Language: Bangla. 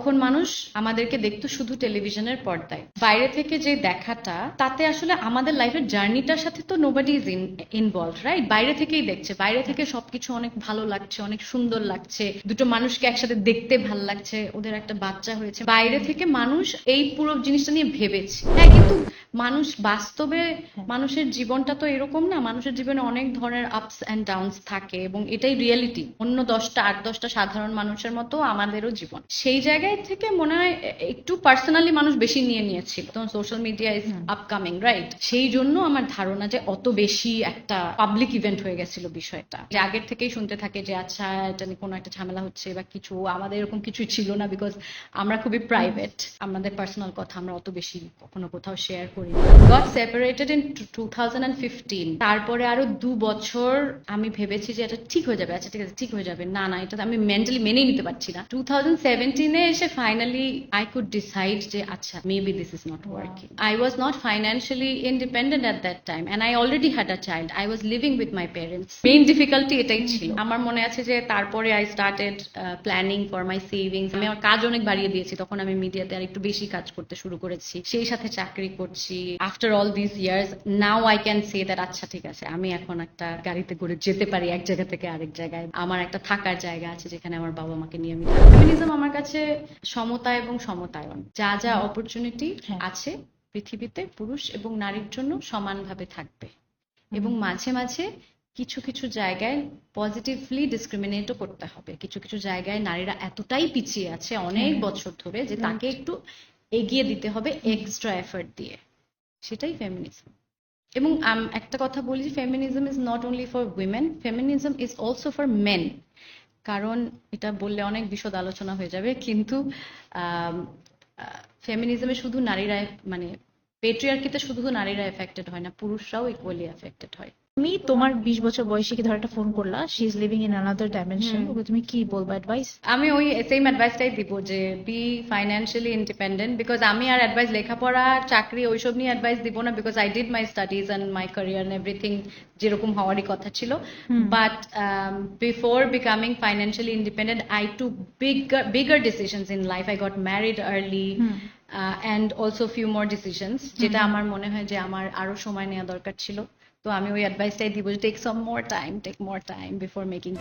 তখন মানুষ আমাদেরকে দেখতো শুধু টেলিভিশনের পর্দায়। বাইরে থেকে যে দেখাটা তাতে আসলে আমাদের লাইফের জার্নিটার সাথে তো নোবডি ইজ ইনভলভ রাইট বাইরে থেকেই দেখছে। বাইরে থেকে সবকিছু অনেক ভালো লাগছে অনেক সুন্দর লাগছে। দুটো মানুষকে একসাথে দেখতে ভালো লাগছে। ওদের একটা বাচ্চা হয়েছে। বাইরে থেকে মানুষ এই পুরো জিনিসটা নিয়ে ভেবেছে। হ্যাঁ কিন্তু মানুষ বাস্তবে মানুষের জীবনটা তো এরকম না। মানুষের জীবনে অনেক ধরনের আপস অ্যান্ড ডাউনস থাকে এবং এটাই রিয়েলিটি অন্য দশটা আট দশটা সাধারণ মানুষের মতো আমাদেরও জীবন। সেই জায়গায় থেকে মনে হয় একটু পার্সোনালি মানুষ বেশি নিয়ে নিয়েছিল তখন social media is upcoming right সেই জন্য আমার ধারণা যে অত বেশি একটা পাবলিক ইভেন্ট হয়ে গেছিল বিষয়টা। যে আগের থেকেই শুনতে থাকে যে আচ্ছা এটা নিয়ে কোনো একটা ঝামেলা হচ্ছে বা কিছু আমাদের এরকম কিছুই ছিল না বিকজ আমরা খুবই প্রাইভেট আমাদের পার্সোনাল কথা আমরা অত বেশি কখনো কোথাও শেয়ার করি got separated in two thousand and fifteen তারপরে আরও দু বছর আমি ভেবেছি যে এটা ঠিক হয়ে যাবে। আচ্ছা ঠিক আছে ঠিক হয়ে যাবে। না না এটা তো আমি মেন্টালি মেনেই নিতে পারছি না। টু থাউজেন্ড সেভেন্টিনে এসে ফাইনালি আই কুড ডিসাইড যে আচ্ছা maybe this is not working I was not financially independent at that time and I already had a child I was living with my parents main difficulty এটাই ছিল। আমার মনে আছে যে, তারপরে I started planning for my savings আমি আমার কাজ অনেক বাড়িয়ে দিয়েছি। তখন আমি মিডিয়াতে আর একটু বেশি কাজ করতে শুরু করেছি। সেই সাথে চাকরি করছি। After all this years now I can say that আচ্ছা ঠিক আছে, আমি এখন একটা গাড়িতে করে যেতে পারি এক জায়গা থেকে আরেক জায়গায়। আমার একটা থাকার জায়গা আছে যেখানে আমার বাবা মাকে নিয়ে আমি আমার কাছে সমতা এবং সমতায়ন। যা যা অপরচুনিটি হ্যাঁ। আছে পৃথিবীতে পুরুষ এবং নারীর জন্য সমানভাবে থাকবে। এবং মাঝে মাঝে কিছু কিছু জায়গায় পজিটিভলি ডিসক্রিমিনেটও করতে হবে। কিছু কিছু জায়গায় নারীরা এতটাই পিছিয়ে আছে অনেক হ্যাঁ। বছর ধরে যে তাকে একটু এগিয়ে দিতে হবে এক্সট্রা এফর্ট দিয়ে। সেটাই ফেমিনিজম এবং একটা কথা বলি feminism is not only for women feminism is also for men কারণ এটা বললে অনেক বিশদ আলোচনা হয়ে যাবে, কিন্তু ফেমিনিজমে শুধু নারীরা মানে পেট্রিয়ার্কিতে শুধু নারীরা এফেক্টেড হয় না, পুরুষরাও ইকুয়ালি এফেক্টেড হয়। তুমি তোমার বিশ বছর বয়সে কি ধর একটা ফোন করলা? She is living in another dimension hmm. তুমি কি বলবা অ্যাডভাইস আমি ওই সেম অ্যাডভাইসটাই দিব যে বি ফাইন্যান্সিয়ালি ইন্ডিপেন্ডেন্ট বিকজ আমি আর অ্যাডভাইস লেখাপড়া চাকরি ওইসব নিয়ে অ্যাডভাইস দিব না because I did my studies and my career and everything যেরকম হওয়ারই কথা ছিল। But before becoming financially independent I to bigger bigger decisions in life I got married early and also few more decisions যেটা আমার মনে হয় যে আমার আরও সময় নেওয়া দরকার ছিল। তো আমি ওই অ্যাডভাইসটাই দিব যে take some more time take more time before making